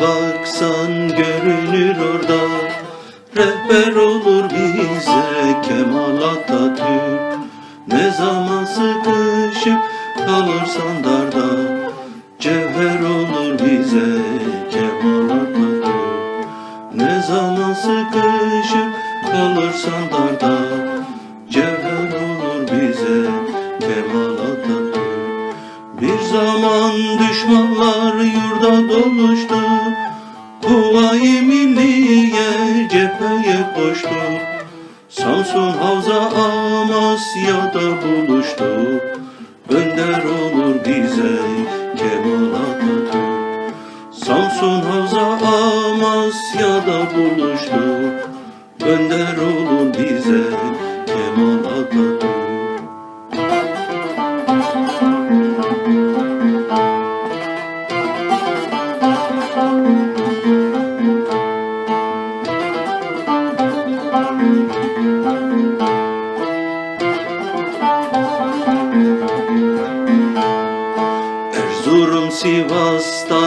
baksan görünür orada. Rehber olur bize Kemal Atatürk. Ne zaman sıkışıp kalırsan darda Cevher olur bize Kemal Atatürk. Ne zaman sıkışıp kalırsan darda Kuvayi Milliye cepheye koştu. Samsun Havza Amasya'da buluştu. Önder olur bize Kemal Atatürk. Samsun Havza Amasya'da buluştu. Önder olur bize Erzurum Sivas'ta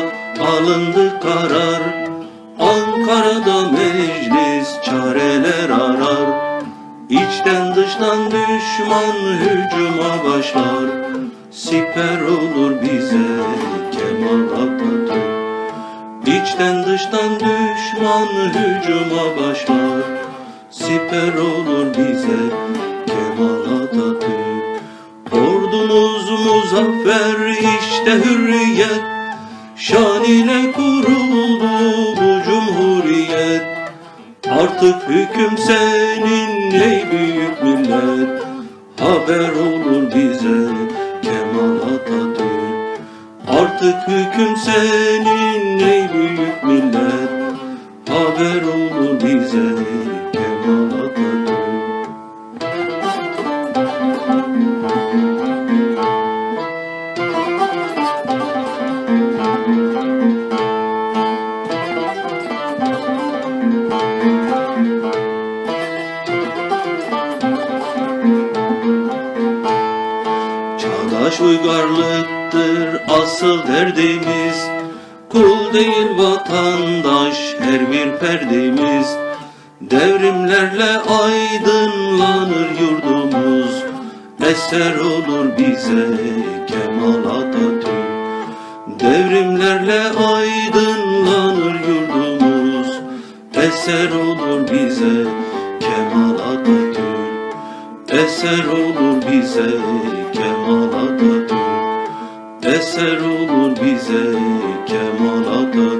alındı karar. Ankara'da meclis çareler arar. İçten dıştan düşman hücuma başlar. Siper olur bize Kemal Atatürk. İçten dıştan düşman hücuma başlar. Siper olur bize muzaffer işte hürriyet. Şan ile kuruldu bu cumhuriyet. Artık hüküm senin ey büyük millet. Haber olur bize Kemal Atatürk. Artık hüküm senin ey büyük millet. Haber olur bize Çağdaş uygarlıktır asıl derdimiz. Kul değil vatandaş her bir perdemiz. Devrimlerle aydınlanır yurdumuz. Eser olur bize Kemal Atatürk. Devrimlerle aydınlanır yurdumuz. Eser olur bize Kemal Atatürk. Eser olur bize Kemal Atatürk Eser olur bize kemal atar